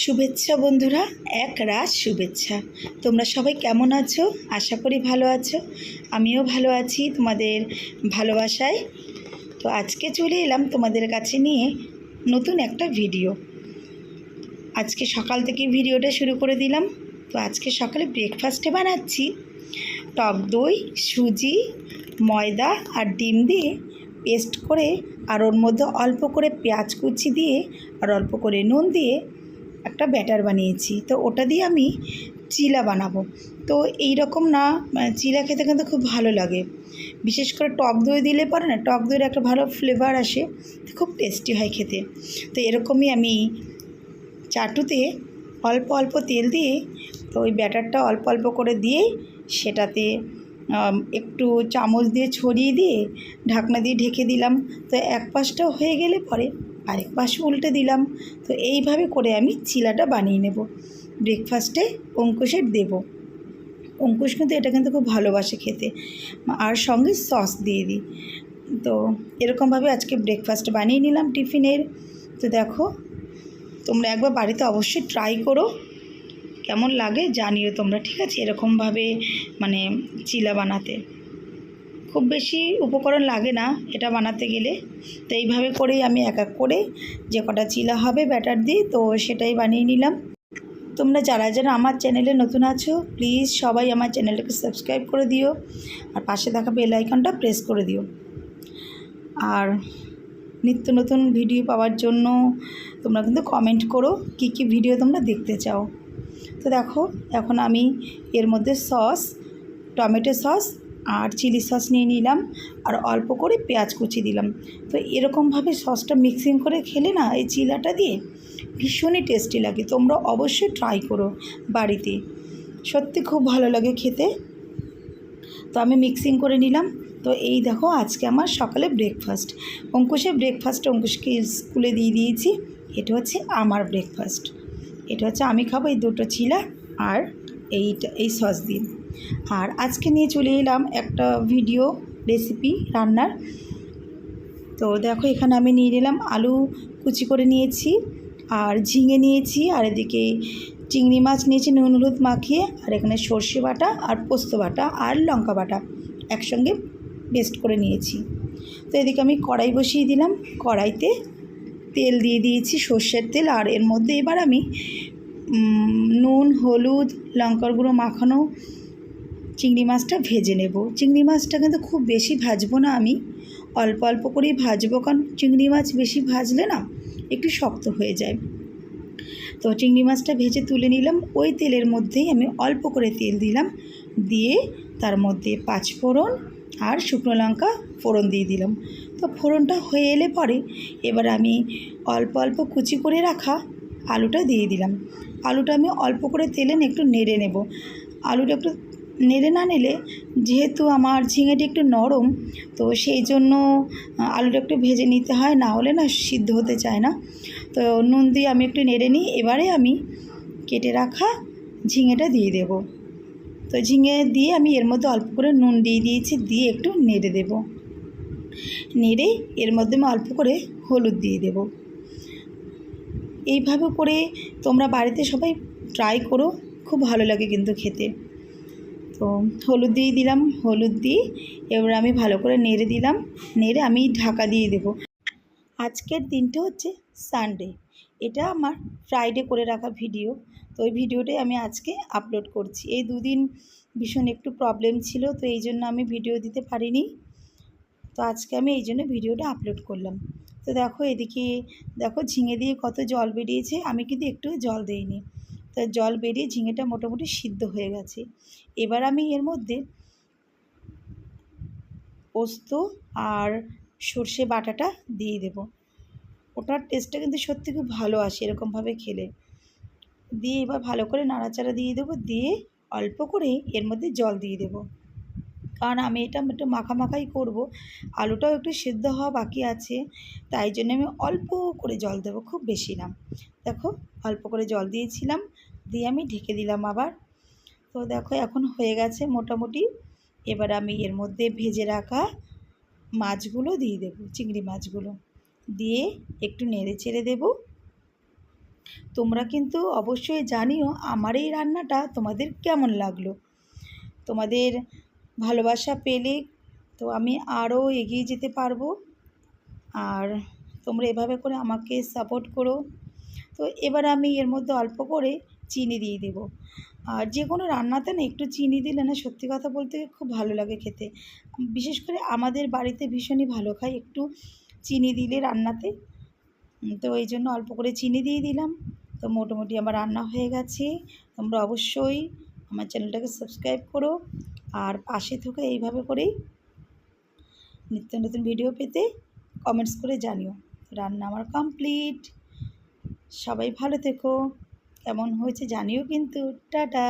শুভেচ্ছা বন্ধুরা, এক রাত শুভেচ্ছা। তোমরা সবাই কেমন আছো? আশা করি ভালো আছো। আমিও ভালো আছি তোমাদের ভালোবাসায়। তো আজকে চলে এলাম তোমাদের কাছে নিয়ে নতুন একটা ভিডিও। আজকে সকাল থেকে ভিডিওটা শুরু করে দিলাম। তো আজকে সকালে ব্রেকফাস্টে বানাচ্ছি। টক দই, সুজি, ময়দা আর ডিম দিয়ে পেস্ট করে আর ওর মধ্যে অল্প করে পেঁয়াজ কুচি দিয়ে আর অল্প করে নুন দিয়ে একটা ব্যাটার বানিয়েছি। তো ওটা দিয়ে আমি চিলা বানাবো। তো এই রকম না মানে চিলা খেতে কিন্তু খুব ভালো লাগে। বিশেষ করে টক দই দিলে পরে না, টক দইয়ের একটা ভালো ফ্লেভার আসে, খুব টেস্টি হয় খেতে। তো এরকমই আমি চাটুতে অল্প অল্প তেল দিয়ে, তো ওই ব্যাটারটা অল্প অল্প করে দিয়ে সেটাতে একটু চামচ দিয়ে ছড়িয়ে দিয়ে ঢাকনা দিয়ে ঢেকে দিলাম। তো এক পাশটা হয়ে গেলে পরে আরেক পাশে উল্টে দিলাম। তো এইভাবে করে আমি চিলাটা বানিয়ে নেব। ব্রেকফাস্টে অঙ্কুশের দেব। অঙ্কুশ কিন্তু এটা কিন্তু খুব ভালোবাসে খেতে। আর সঙ্গে সস দিয়ে দিই। তো এরকমভাবে আজকে ব্রেকফাস্ট বানিয়ে নিলাম টিফিনের তো দেখো, তোমরা একবার বাড়িতে অবশ্যই ট্রাই করো। কেমন লাগে জানিও তোমরা, ঠিক আছে? এরকমভাবে মানে চিলা বানাতে। খুব বেশি উপকরণ লাগে না এটা বানাতে গেলে। তো এইভাবে করেই আমি এক এক করে যে কটা চিলা হবে ব্যাটার দিয়ে, তো সেটাই বানিয়ে নিলাম। তোমরা যারা যারা আমার চ্যানেলে নতুন আছো, প্লিজ সবাই আমার চ্যানেলটাকে সাবস্ক্রাইব করে দিও আর পাশে থাকা বেল আইকনটা প্রেস করে দিও। আর নিত্য নতুন ভিডিও পাওয়ার জন্য তোমরা কিন্তু কমেন্ট করো কী কী ভিডিও তোমরা দেখতে চাও। তো দেখো, এখন আমি এর মধ্যে সস, টমেটো সস আর চিলি সস নিয়ে নিলাম আর অল্প করে পেঁয়াজ কুচি দিলাম। তো এরকমভাবে সসটা মিক্সিং করে খেলে না এই চিলাটা দিয়ে ভীষণই টেস্টি লাগে। তোমরা অবশ্যই ট্রাই করো বাড়িতে। সত্যি খুব ভালো লাগে খেতে। তো আমি মিক্সিং করে নিলাম। তো এই দেখো আজকে আমার সকালে ব্রেকফাস্ট। অঙ্কুশের ব্রেকফাস্ট অঙ্কুশকে স্কুলে দিয়ে দিয়েছি। এটা হচ্ছে আমার ব্রেকফাস্ট। এটা হচ্ছে আমি খাব এই দুটো চিলা আর এইটা, এই সস দিন আর আজকে নিয়ে চলে এলাম একটা ভিডিও রেসিপি রান্নার। তো দেখো, এখানে আমি নিয়ে নিলাম আলু কুচি করে নিয়েছি, আর ঝিঙে নিয়েছি, আর এদিকে চিংড়ি মাছ নিয়েছি, নুন হলুদ মাখিয়ে, আর এখানে সর্ষে বাটা, আর পোস্ত বাটা, আর লঙ্কা বাটা একসঙ্গে পেস্ট করে নিয়েছি। তো এদিকে আমি কড়াই বসিয়ে দিলাম। কড়াইতে তেল দিয়ে দিয়েছি সর্ষের তেল, আর এর মধ্যে এবার আমি নুন, হলুদ, লঙ্কার গুঁড়ো মাখানো চিংড়ি মাছটা ভেজে নেব। চিংড়ি মাছটা কিন্তু খুব বেশি ভাজবো না আমি। অল্প অল্প করেই ভাজবো, কারণ চিংড়ি মাছ বেশি ভাজলে না একটু শক্ত হয়ে যায়। তো চিংড়ি মাছটা ভেজে তুলে নিলাম। ওই তেলের মধ্যেই আমি অল্প করে তেল দিলাম। দিয়ে তার মধ্যে পাঁচ ফোড়ন আর শুকনো লঙ্কা ফোড়ন দিয়ে দিলাম। তো ফোড়নটা হয়ে এলে পরে এবার আমি অল্প অল্প কুচি করে রাখা আলুটা দিয়ে দিলাম। আলুটা আমি অল্প করে তেলে একটু নেড়ে নেব। আলুটা একটু নেড়ে না নিলে যেহেতু আমার ঝিঙেটি একটু নরম, তো সেই জন্য আলুটা একটু ভেজে নিতে হয়, না হলে না সিদ্ধ হতে চায় না। তো নুন দিয়ে আমি একটু নেড়ে নিই, এবারে আমি কেটে রাখা ঝিঙেটা দিয়ে দেব। তো ঝিঙে দিয়ে আমি এর মধ্যে অল্প করে নুন দিয়ে দিয়েছি, দিয়ে একটু নেড়ে দেব। নেড়ে এর মধ্যে আমি অল্প করে হলুদ দিয়ে দেব। এইভাবে করে তোমরা বাড়িতে সবাই ট্রাই করো, খুব ভালো লাগে কিন্তু খেতে। তো হলুদ দিয়ে দিলাম, হলুদ দিয়ে এবার আমি ভালো করে নেড়ে দিলাম, নেড়ে আমি ঢাকা দিয়ে দেবো। আজকের দিনটা হচ্ছে সানডে এটা আমার ফ্রাইডে করে রাখা ভিডিও তো ওই ভিডিওটাই আমি আজকে আপলোড করছি। এই দুদিন ভীষণ একটু প্রবলেম ছিল, তো এই জন্য আমি ভিডিও দিতে পারিনি। তো আজকে আমি এই জন্য ভিডিওটা আপলোড করলাম। তো দেখো এদিকে, দেখো ঝিঙে দিয়ে কত জল বেরিয়েছে। আমি কিন্তু একটু জল দিইনি। তো জল বেরিয়ে ঝিঙেটা মোটামুটি সিদ্ধ হয়ে গেছে। এবার আমি এর মধ্যে পোস্ত আর সর্ষে বাটাটা দিয়ে দেব। ওটার টেস্টটা কিন্তু সত্যি খুব ভালো আসে এরকমভাবে খেলে। দিয়ে এবার ভালো করে নাড়াচাড়া দিয়ে দেবো। দিয়ে অল্প করে এর মধ্যে জল দিয়ে দেবো। কারণ আমি এটা একটু মাখা মাখাই করব। আলুটাও একটু সিদ্ধ হওয়া বাকি আছে, তাই জন্য আমি অল্প করে জল দেবো, খুব বেশি না। দেখো, অল্প করে জল দিয়েছিলাম, দিয়ে আমি ঢেকে দিলাম আবার। তো দেখো, এখন হয়ে গেছে মোটামুটি। এবার আমি এর মধ্যে ভেজে রাখা মাছগুলো দিয়ে দেবো, চিংড়ি মাছগুলো। দিয়ে একটু নেড়ে চেড়ে দেবো। তোমরা কিন্তু অবশ্যই জানিও আমার এই রান্নাটা তোমাদের কেমন লাগল। তোমাদের ভালোবাসা পেলে তো আমি আরও এগিয়ে যেতে পারব। আর তোমরা এভাবে করে আমাকে সাপোর্ট করো। তো এবার আমি এর মধ্যে অল্প করে চিনি দিয়ে দেবো। আর যে কোনো রান্নাতে না একটু চিনি দিলে না সত্যি কথা বলতে খুব ভালো লাগে খেতে। বিশেষ করে আমাদের বাড়িতে ভীষণই ভালো খায় একটু চিনি দিলে রান্নাতে। তো এই জন্য অল্প করে চিনি দিয়ে দিলাম। তো মোটামুটি আমার রান্না হয়ে গেছে। তোমরা অবশ্যই আমার চ্যানেলটাকে সাবস্ক্রাইব করো। আর পাশে থেকে এইভাবে করেই নিত্য নতুন ভিডিও পেতে কমেন্টস করে জানিও। রান্না আমার কমপ্লিট সবাই ভালো থেকো। কেমন হয়েছে জানিও কিন্তু। টাটা!